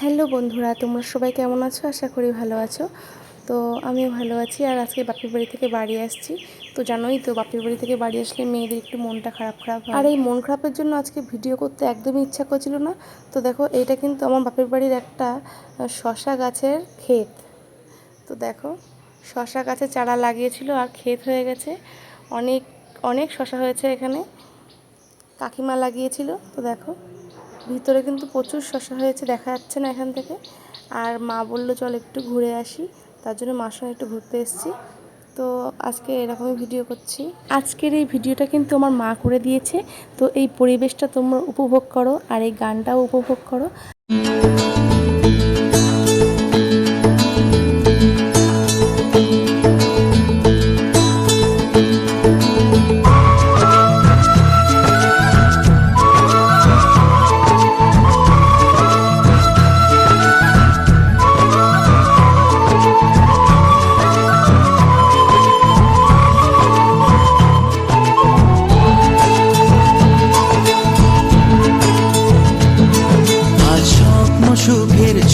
Hello বন্ধুরা, তোমরা সবাই কেমন আছো? আশা করি ভালো আছো। তো আমিও ভালো আছি আর আজকে বাপির বাড়ি থেকে বাড়ি আসছি। তো জানোই তো, বাপির বাড়ি থেকে বাড়ি আসলে মেয়েদের একটু মনটা খারাপ খারাপ আর এই মন খারাপের জন্য আজকে ভিডিও করতে একদমই ইচ্ছা করছিল না। তো দেখো, এটা কিন্তু আমার বাপের বাড়ির একটা শশা গাছের ক্ষেত। তো দেখো, শশা গাছে চারা লাগিয়েছিল আর ক্ষেত হয়ে গেছে। অনেক অনেক শশা হয়েছে এখানে। কাকিমা লাগিয়েছিল। তো দেখো ভিতরে কিন্তু প্রচুর শশা হয়েছে, দেখা যাচ্ছে না এখান থেকে। আর মা বলল, চল একটু ঘুরে আসি। তার জন্য মার সঙ্গে একটু ঘুরতে এসেছি। তো আজকে এরকমই ভিডিও করছি। আজকের এই ভিডিওটা কিন্তু আমার মা করে দিয়েছে। তো এই পরিবেশটা তোমরা উপভোগ করো আর এই গানটাও উপভোগ করো।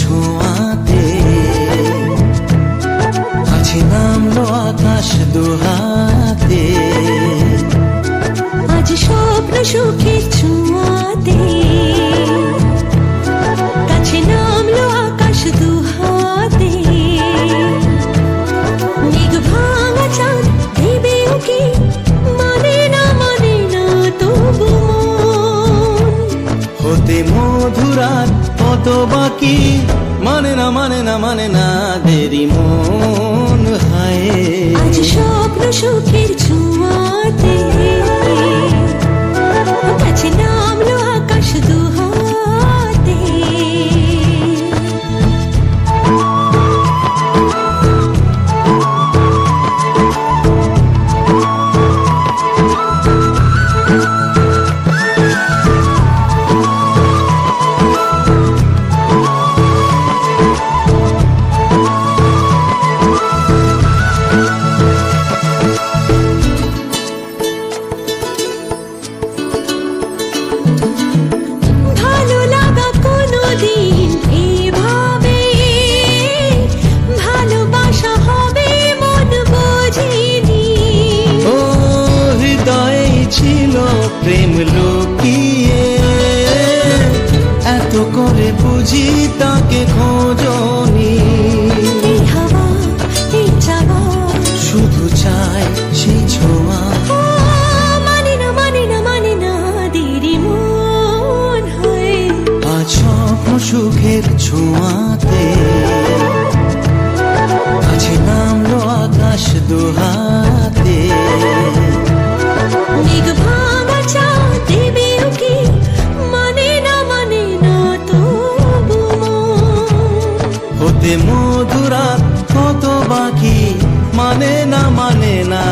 ছোঁয়াতে। আছে নামলো আকাশ দুহাতে। আজ স্বপ্ন সুখের ছোঁয়াতে। কাছে নামলো আকাশ দুহাতে। মেঘ ভাঙা চাঁদ দেবে ওকে মানে না মানে না, তবু। হতে মধুরাত কত বাকি। মানে না মানে না মানে না, দেরি মন হায়। আজ স্বপ্ন সুখের ছোঁয়াতে सीता के खोजो। হতে মধুরা কত বাকি? মানে না মানে না